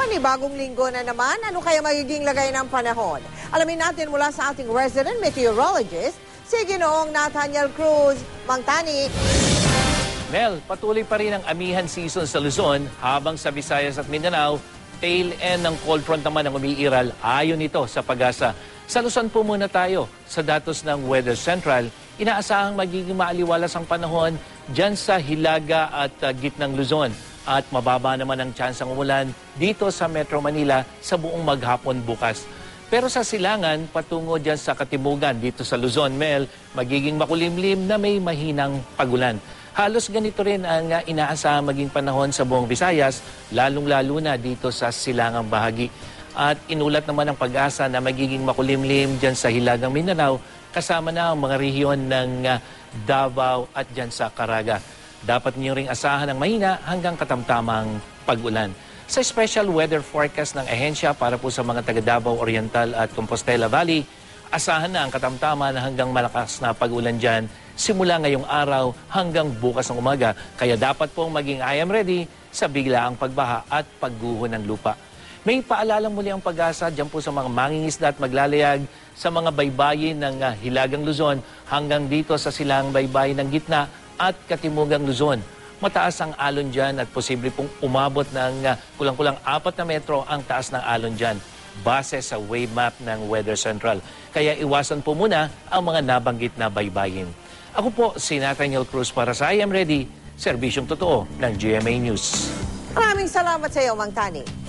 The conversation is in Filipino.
Panibagong linggo na naman, ano kaya magiging lagay ng panahon? Alamin natin mula sa ating resident meteorologist, si Ginoong Nathaniel Cruz. Mang Tani. Mel, patuloy pa rin ang amihan season sa Luzon habang sa Visayas at Mindanao, tail end ng cold front naman ang umiiral ayon ito sa pag-asa. Sa Luzon po muna tayo. Sa datos ng Weather Central, inaasahang magiging maaliwalas ang panahon dyan sa Hilaga at uh, gitnang Luzon. At mababa naman ang tsansang umulan dito sa Metro Manila sa buong maghapon bukas. Pero sa silangan, patungo dyan sa Katimugan, dito sa Luzon, Mel, magiging makulimlim na may mahinang pagulan. Halos ganito rin ang uh, inaasahan maging panahon sa buong Visayas, lalong-lalo na dito sa silangang bahagi. At inulat naman ang pag-asa na magiging makulimlim dyan sa Hilagang Mindanao, kasama na ang mga rehiyon ng uh, Davao at dyan sa Caraga. Dapat niyo ring asahan ng mahina hanggang katamtamang pag-ulan. Sa special weather forecast ng ahensya para po sa mga taga Davao Oriental at Compostela Valley, asahan na ang katamtaman hanggang malakas na pag-ulan dyan simula ngayong araw hanggang bukas ng umaga. Kaya dapat pong maging I am ready sa biglaang pagbaha at pagguho ng lupa. May paalala muli ang pag-asa dyan po sa mga mangingisda at maglalayag sa mga baybayin ng ah, Hilagang Luzon hanggang dito sa silang baybayin ng gitna at Katimugang Luzon. Mataas ang alon dyan at posible pong umabot ng ah, kulang-kulang 4 na metro ang taas ng alon dyan base sa wave map ng Weather Central. Kaya iwasan po muna ang mga nabanggit na baybayin. Ako po si Nathaniel Cruz para sa I Am Ready, serbisyong totoo ng GMA News. Maraming salamat sa iyo, Mang Tani.